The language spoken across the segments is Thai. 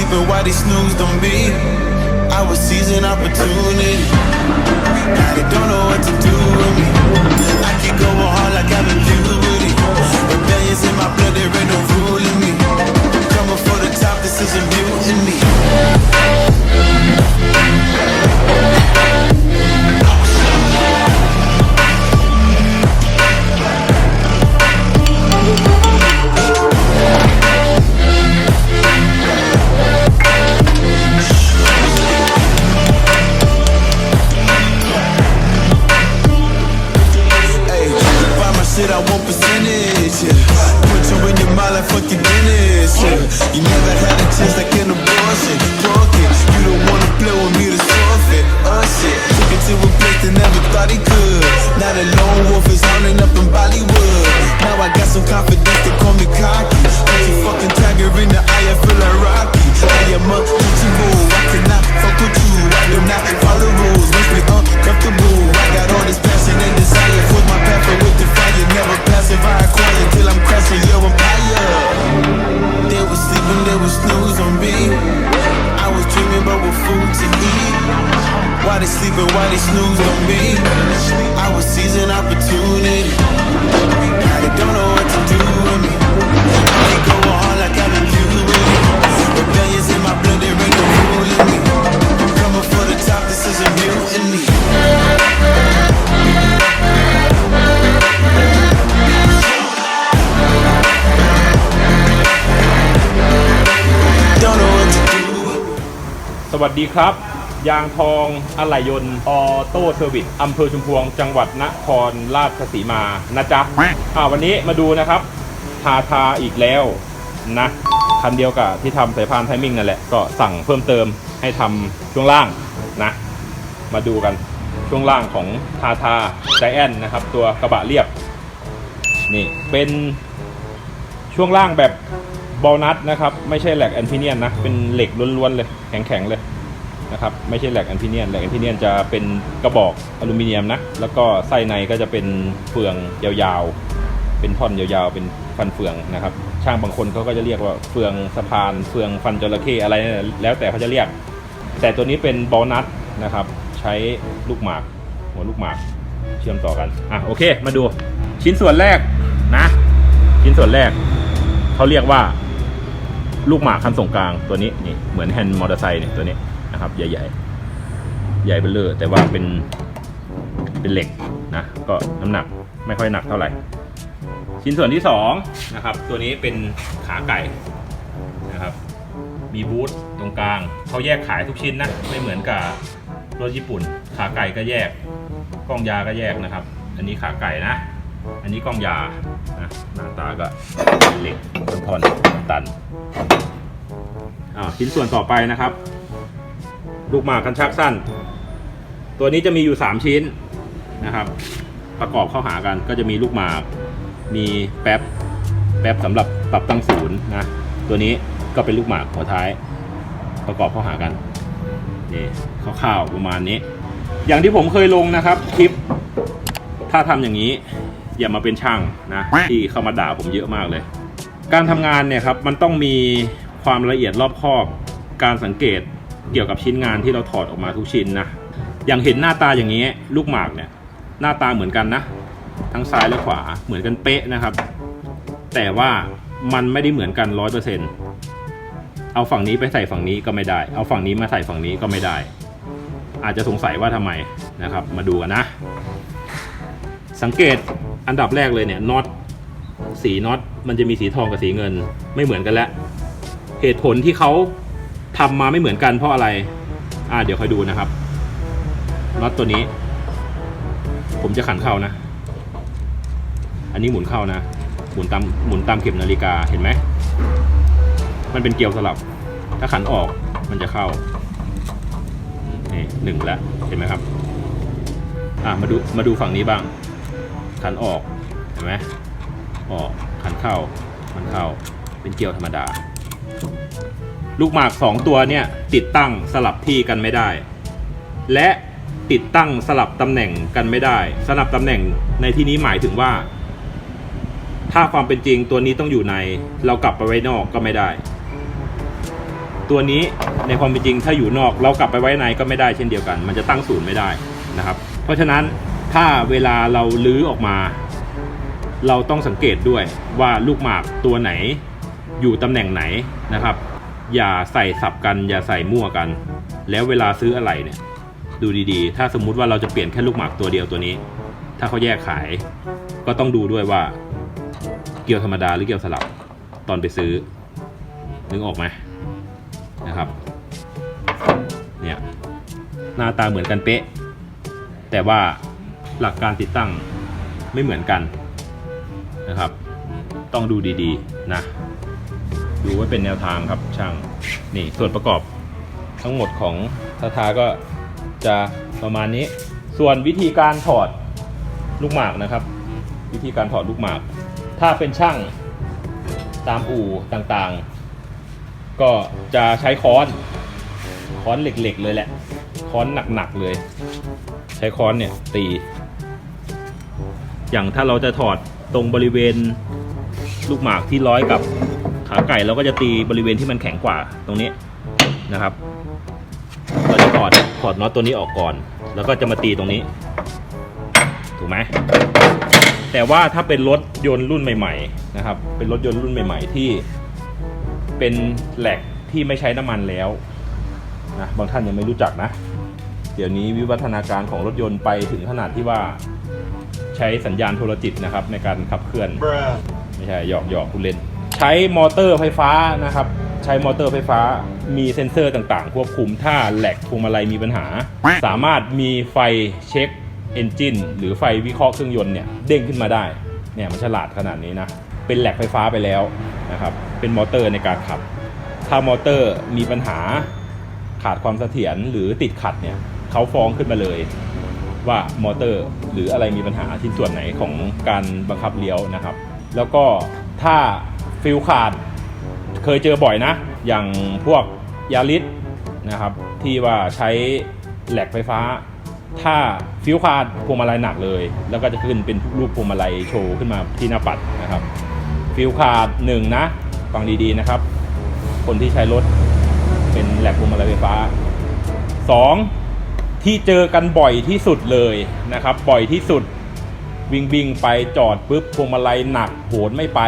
sleeping, why they snooze, don't be. I was seizing opportunity. they sleeping, why they snooze on me? I was seizing opportunity. Now they don't know what to do with me. I keep going hard like I've been puberty. Rebellions in my blood, there ain't no ruling me. Coming for the top, this is a mutiny. Don't know what to do. สวัสดีครับ ยางทองอะไหล่ยนต์ออโต้เซอร์วิสอำเภอชุมพวง จังหวัดนครราชสีมานะจ๊ะอ่าวันนี้มาดูนะครับทาทาอีกแล้วนะคันเดียวกับที่ทำสายพานไทมิ่งนั่นแหละ ก็สั่งเพิ่มเติมให้ทำช่วงล่างนะ มาดูกันช่วงล่างของทาทาไจแอนนะครับ ตัวกระบะเรียบ นี่เป็นช่วงล่างแบบบอลนัทนะครับ ไม่ใช่แหลกแอนพิเนียนนะ เป็นเหล็กล้วนๆเลย แข็งๆเลย นะครับไม่ใช่แหลกแอนพิเนียนแหลกแอนพิเนียนจะเป็นกระบอกอลูมิเนียมนะแล้วก็ไส้ในก็จะเป็นเฟืองยาวๆ เป็นท่อนยาวๆ เป็นฟันเฟืองนะครับ ช่างบางคนเขาก็จะเรียกว่าเฟืองสะพานเฟืองฟันจระเข้อะไรนั่นนะแล้วแต่เขาจะเรียก แต่ตัวนี้เป็นบอลนัทนะครับ ใช้ลูกหมากหัวลูกหมากเชื่อมต่อกันอะโอเค มาดูชิ้นส่วนแรกนะ ชิ้นส่วนแรกเขาเรียกว่าลูกหมากคันส่งกลางตัวนี้นี่เหมือนแฮนด์มอเตอร์ไซค์เนี่ยตัวนี้ นะครับ ใหญ่ๆ ใหญ่เบลเลอร์แต่ว่าเป็นเป็นเหล็กนะก็น้ำหนักไม่ค่อยหนักเท่าไหร่ ชิ้นส่วนที่สองนะครับตัวนี้เป็นขาไก่นะครับมีบูธตรงกลางเขาแยกขายทุกชิ้นนะไม่เหมือนกับรถญี่ปุ่น ขาไก่ก็แยกกล้องยาก็แยกนะครับ อันนี้ขาไก่นะ อันนี้กล้องยานะหน้าตาก็เป็นเหล็กทอนๆตันอ่าชิ้นส่วนต่อไปนะครับ ลูกหมากกันชักสั้น ตัวนี้จะมีอยู่ 3 ชิ้นนะครับ ประกอบเข้าหากันก็จะมีลูกหมาก มีแป๊บแป๊บสำหรับปรับตั้งศูนย์นะตัวนี้ก็เป็นลูกหมากหัวท้าย ประกอบเข้าหากันนี่คร่าวๆประมาณนี้ อย่างที่ผมเคยลงนะครับคลิป ถ้าทำอย่างนี้อย่ามาเป็นช่างนะที่เข้ามาด่าผมเยอะมากเลย การทำงานเนี่ยครับมันต้องมีความละเอียดรอบคอบ การสังเกต เกี่ยวกับชิ้นงานที่เราถอดออกมาทุกชิ้นนะอย่างเห็นหน้าตาอย่างนี้ลูกหมากเนี่ยหน้าตาเหมือนกันนะ ทั้งซ้ายและขวาเหมือนกันเป๊ะนะครับ แต่ว่ามันไม่ได้เหมือนกันร้อยเปอร์เซ็นเอาฝั่งนี้ไปใส่ฝั่งนี้ก็ไม่ได้ เอาฝั่งนี้มาใส่ฝั่งนี้ก็ไม่ได้ อาจจะสงสัยว่าทำไมนะครับ มาดูกันนะ สังเกตอันดับแรกเลยเนี่ยน็อตสีน็อตมันจะมีสีทองกับสีเงิน ไม่เหมือนกันแล้วเหตุผลที่เขา ทำมาไม่เหมือนกันเพราะอะไร อ่าเดี๋ยวค่อยดูนะครับน็อตตัวนี้ ผมจะขันเข้านะ อันนี้หมุนเข้านะ หมุนตามหมุนตามเข็มนาฬิกาเห็นไหม มันเป็นเกลียวสลับ ถ้าขันออกมันจะเข้านี่หนึ่งแล้วเห็นไหมครับอะมาดูมาดูฝั่งนี้บ้าง ขันออกเห็นไหมออกขันเข้ามันเข้าเป็นเกลียวธรรมดา ลูกหมากสองตัวเนี่ยติดตั้งสลับที่กันไม่ได้ และติดตั้งสลับตำแหน่งกันไม่ได้ สลับตำแหน่งในที่นี้หมายถึงว่า ถ้าความเป็นจริงตัวนี้ต้องอยู่ใน เรากลับไปไว้นอกก็ไม่ได้ ตัวนี้ในความเป็นจริงถ้าอยู่นอก เรากลับไปไว้ในก็ไม่ได้เช่นเดียวกัน มันจะตั้งศูนย์ไม่ได้นะครับ เพราะฉะนั้นถ้าเวลาเราลื้อออกมา เราต้องสังเกตด้วยว่าลูกหมากตัวไหน อยู่ตำแหน่งไหนนะครับ อย่าใส่สับกัน อย่าใส่มั่วกัน แล้วเวลาซื้ออะไรเนี่ย ดูดีๆ ถ้าสมมุติว่าเราจะเปลี่ยนแค่ลูกหมากตัวเดียวตัวนี้ ถ้าเขาแยกขาย ก็ต้องดูด้วยว่า เกี่ยวธรรมดาหรือเกี่ยวสลับตอนไปซื้อ นึกออกไหมนะครับ เนี่ย หน้าตาเหมือนกันเป๊ะ แต่ว่าหลักการติดตั้งไม่เหมือนกันนะครับ ต้องดูดีๆนะ ดูไว้เป็นแนวทางครับช่างนี่ส่วนประกอบทั้งหมดของทาทาก็จะประมาณนี้ ส่วนวิธีการถอดลูกหมากนะครับ วิธีการถอดลูกหมาก ถ้าเป็นช่างตามอู่ต่างๆ ก็จะใช้ค้อนค้อนเหล็กๆ เลยแหละ ค้อนหนักๆเลย ใช้ค้อนเนี่ยตี อย่างถ้าเราจะถอดตรงบริเวณลูกหมากที่ร้อยกับ ขาไก่เราก็จะตีบริเวณที่มันแข็งกว่าตรงนี้นะครับเราจะถอดถอดน็อตตัวนี้ออกก่อน แล้วก็จะมาตีตรงนี้ ถูกไหมแต่ว่าถ้าเป็นรถยนต์รุ่นใหม่ๆนะครับ เป็นรถยนต์รุ่นใหม่ ๆ ที่เป็นแหลกที่ไม่ใช้น้ำมันแล้วนะบางท่านยังไม่รู้จักนะ เดี๋ยวนี้วิวัฒนาการของรถยนต์ไปถึงขนาดที่ว่าใช้สัญญาณโทรจิตนะครับ ในการขับเคลื่อน ไม่ใช่หยอกหยอกคุณเล่น ใช้มอเตอร์ไฟฟ้านะครับ ใช้มอเตอร์ไฟฟ้ามีเซ็นเซอร์ต่างๆ ควบคุมถ้าแหลกพวงมาลัยมีปัญหา สามารถมีไฟเช็คเอนจินหรือไฟวิเคราะห์เครื่องยนต์เนี่ยเด้งขึ้นมาได้เนี่ยมันฉลาดขนาดนี้นะ เป็นแหลกไฟฟ้าไปแล้วนะครับ เป็นมอเตอร์ในการขับ ถ้ามอเตอร์มีปัญหาขาดความเสถียรหรือติดขัดเนี่ยเขาฟ้องขึ้นมาเลยว่ามอเตอร์หรืออะไรมีปัญหาที่ส่วนไหนของการบังคับเลี้ยวนะครับ แล้วก็ถ้า ฟิลขาด เคยเจอบ่อยนะ อย่างพวกยาริสนะครับ ที่ว่าใช้แหลกไฟฟ้า ถ้าฟิลขาดพวงมาลัยหนักเลย แล้วก็จะขึ้นเป็นรูปพวงมาลัยโชว์ขึ้นมาที่หน้าปัดนะครับ ฟิลขาดหนึ่งนะฟังดีๆนะครับ คนที่ใช้รถเป็นแหลกพวงมาลัยไฟฟ้าสองที่เจอกันบ่อยที่สุดเลยนะครับ บ่อยที่สุด วิ่งวิ่งไปจอดปุ๊บพวงมาลัยหนักโหนไม่ไป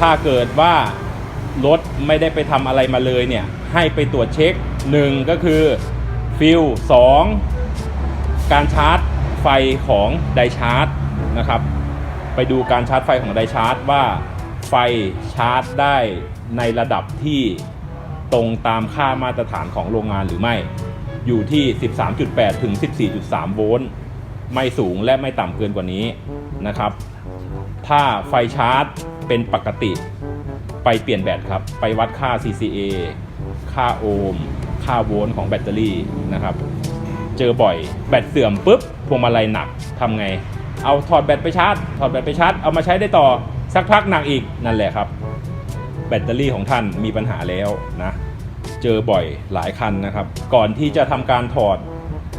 ถ้าเกิดว่ารถไม่ได้ไปทำอะไรมาเลยเนี่ย ให้ไปตรวจเช็ค 1 ก็คือฟิล2การชาร์จไฟของไดชาร์จนะครับ ไปดูการชาร์จไฟของไดชาร์จว่าไฟชาร์จได้ในระดับที่ตรงตามค่ามาตรฐานของโรงงานหรือไม่ อยู่ที่ 13.8 ถึง 14.3 โวลต์ ไม่สูงและไม่ต่ำเกินกว่านี้นะครับ ถ้าไฟชาร์จเป็นปกติ ไปเปลี่ยนแบตครับ ไปวัดค่า CCA ค่าโอห์มค่าโวลต์ของแบตเตอรี่นะครับ เจอบ่อยแบตเสื่อมปุ๊บพวงมาลัยหนักทำไง เอาถอดแบตไปชาร์จ ถอดแบตไปชาร์จ เอามาใช้ได้ต่อสักพักหนักอีกนั่นแหละครับ แบตเตอรี่ของท่านมีปัญหาแล้วนะ เจอบ่อยหลายคันนะครับ ก่อนที่จะทำการถอด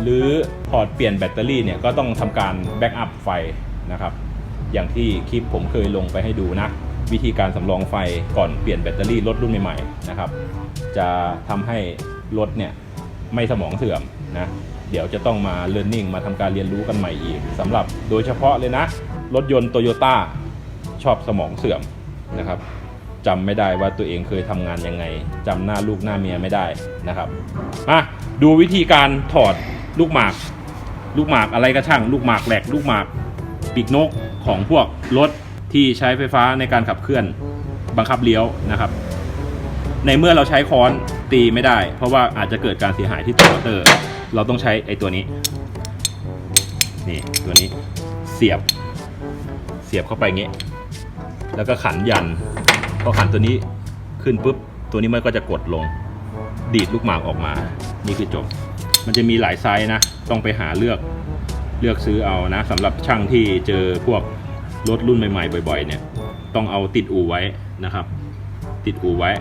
หรือถอดเปลี่ยนแบตเตอรี่เนี่ยก็ต้องทำการแบ็กอัพไฟนะครับ อย่างที่คลิปผมเคยลงไปให้ดูนะ วิธีการสำรองไฟก่อนเปลี่ยนแบตเตอรี่รถรุ่นใหม่ๆนะครับ จะทำให้รถเนี่ยไม่สมองเสื่อมนะเดี๋ยวจะต้องมา learning มาทำการเรียนรู้กันใหม่อีกสำหรับโดยเฉพาะเลยนะ รถยนต์โตโยต้าชอบสมองเสื่อมนะครับจำไม่ได้ว่าตัวเองเคยทำงานยังไงจำหน้าลูกหน้าเมียไม่ได้นะครับมาดูวิธีการถอด ลูกหมาก ลูกหมากอะไรก็ช่าง ลูกหมากแหลก ลูกหมากปีกนกของพวกรถที่ใช้ไฟฟ้าในการขับเคลื่อนบังคับเลี้ยวนะครับ ในเมื่อเราใช้ค้อนตีไม่ได้ เพราะว่าอาจจะเกิดการเสียหายที่ตัวมอเตอร์ เราต้องใช้ไอ้ตัวนี้ นี่ตัวนี้เสียบ เสียบเข้าไปอย่างงี้ แล้วก็ขันยัน พอขันตัวนี้ขึ้นปุ๊บ ตัวนี้มันก็จะกดลง ดีดลูกหมากออกมา นี่คือจบ มันจะมีหลายไซส์นะ ต้องไปหาเลือกเลือกซื้อเอานะสำหรับช่างที่เจอพวกรถรุ่นใหม่ๆบ่อยๆ เนี่ย ต้องเอาติดอู่ไว้นะครับ ติดอู่ไว้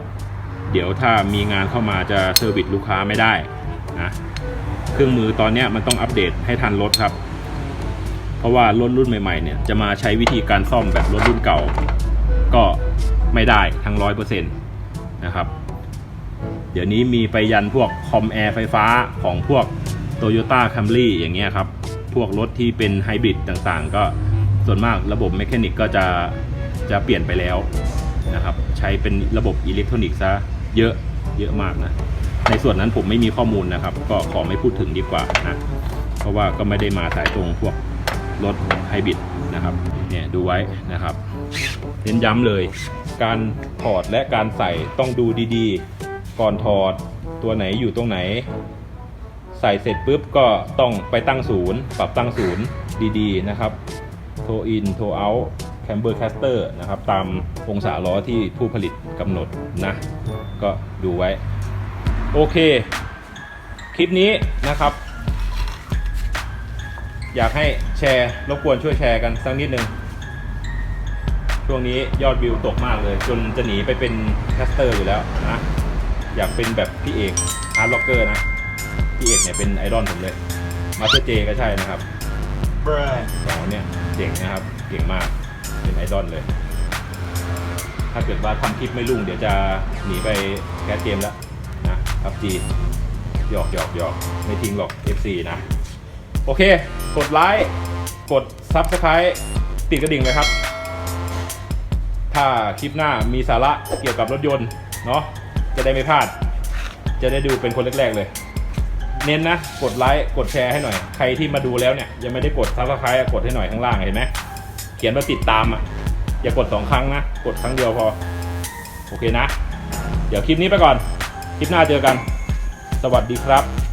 เดี๋ยวถ้ามีงานเข้ามาจะเซอร์วิสลูกค้าไม่ได้นะเครื่องมือตอนนี้มันต้องอัปเดตให้ทันรถครับ เพราะว่ารถรุ่นใหม่ๆ เนี่ยจะมาใช้วิธีการซ่อมแบบรถรุ่นเก่า ก็ไม่ได้ทั้งร้อยเปอร์เซ็นต์นะครับ เดี๋ยวนี้มีไปยันพวกคอมแอร์ไฟฟ้าของพวก Toyota Camry อย่างเงี้ยครับ พวกรถที่เป็นไฮบริดต่างๆ ก็ส่วนมากระบบเมคานิกก็จะจะเปลี่ยนไปแล้วนะครับ ใช้เป็นระบบอิเล็กทรอนิกส์ซะเยอะเยอะมากนะ ในส่วนนั้นผมไม่มีข้อมูลนะครับ ก็ขอไม่พูดถึงดีกว่านะ เพราะว่าก็ไม่ได้มาสายตรงพวกรถไฮบริดนะครับ เนี่ยดูไว้นะครับ เน้นย้ำเลย การถอดและการใส่ต้องดูดีๆ ก่อนถอดตัวไหนอยู่ตรงไหน ใส่เสร็จปุ๊บก็ต้องไปตั้งศูนย์ ปรับตั้งศูนย์ดีๆนะครับโทอินโทเอาแคมเบอร์แคสเตอร์นะครับตามองศาล้อที่ผู้ผลิตกำหนดนะก็ดูไว้ โอเค คลิปนี้นะครับ อยากให้แชร์รบกวนช่วยแชร์กันสักนิดนึงช่วงนี้ยอดวิวตกมากเลย จนจะหนีไปเป็นแคสเตอร์อยู่แล้วนะ อยากเป็นแบบพี่เอกฮาร์ดล็อกเกอร์นะ พี่เอกเนี่ยเป็นไอดอลผมเลย มาสเตอร์เจก็ใช่นะครับสองคนเนี่ยเก่งนะครับ เก่งมาก เป็นไอดอลเลย ถ้าเกิดว่าทำคลิปไม่รุ่ง เดี๋ยวจะหนีไปแคสเกมแล้วนะพับจีหยอกหยอกหยอกไม่ทิ้งหรอก FC นะ โอเค กดไลค์ กด Subscribe ติดกระดิ่งเลยครับ ถ้าคลิปหน้ามีสาระเกี่ยวกับรถยนต์ เนาะ จะได้ไม่พลาด จะได้ดูเป็นคนแรกๆเลย เน้นนะ กดไลค์กดแชร์ให้หน่อย ใครที่มาดูแล้วเนี่ยยังไม่ได้กดซับสไครต์กดให้หน่อยข้างล่างเห็นไหมเขียนว่าติดตามอะอย่ากดสองครั้งนะกดครั้งเดียวพอ โอเคนะ เดี๋ยวคลิปนี้ไปก่อน คลิปหน้าเจอกัน สวัสดีครับ